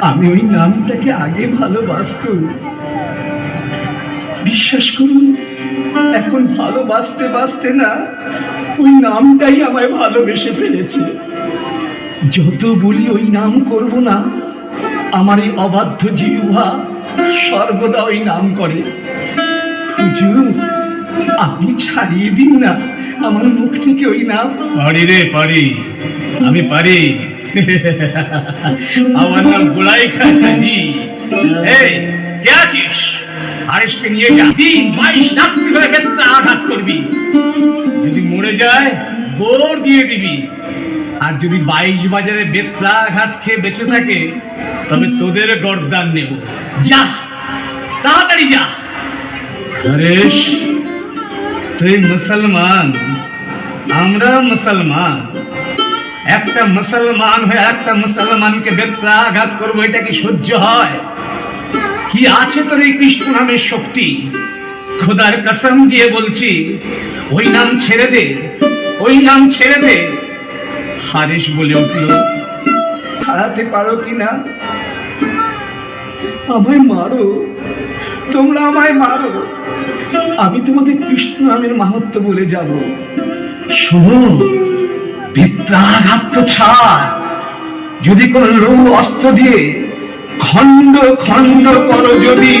আমি ওই নামটাকে আগে ভালোবাসতাম। বিশ্বাস করুন, এখন ভালোবাসতে বাসতে না, ওই নামটাই আমায় ভালোবেসে ফেলেছে। যত বলি ওই নাম করব না, আমার এই অবাধ্য জিহ্বা সর্বদা ওই নাম করে। হুজুর, আপনি ছাড়িয়ে দিন না, আমার মুখ থেকে ওই নাম। পারি রে, পারি। আমি পারি। আমার নাম এই, কে আছিস? নিয়ে যা। তিন বাইশ আঘাত করবি। যদি মরে যায় বোর দিয়ে দিবি। আর যদি বাইশ বাজারে আঘাত খেয়ে বেঁচে থাকে, তবে তোদের গরদান নেব। যা, তাড়াতাড়ি যা। হরেশ তুই মুসলমান। আমরা মুসলমান। একটা মুসলমান হয়ে একটা মুসলমানকে বেত্রাঘাত করব, এটা কি সহ্য হয়? কি আছে তোর এই কৃষ্ণ নামের শক্তি? খোদার কসম দিয়ে বলছি, ওই নাম ছেড়ে দে, ওই নাম ছেড়ে দে। হারিস বলে উঠল, হারাতে পারো কি না? আমায় মারো, তোমরা আমায় মারো। আমি তোমাদের কৃষ্ণ নামের মাহাত্ম বলে যাব। শোনো বিদ্যাঘাত তো ছাড়। যদি কোনো লৌহ অস্ত্র দিয়ে খণ্ড খণ্ড করো যদি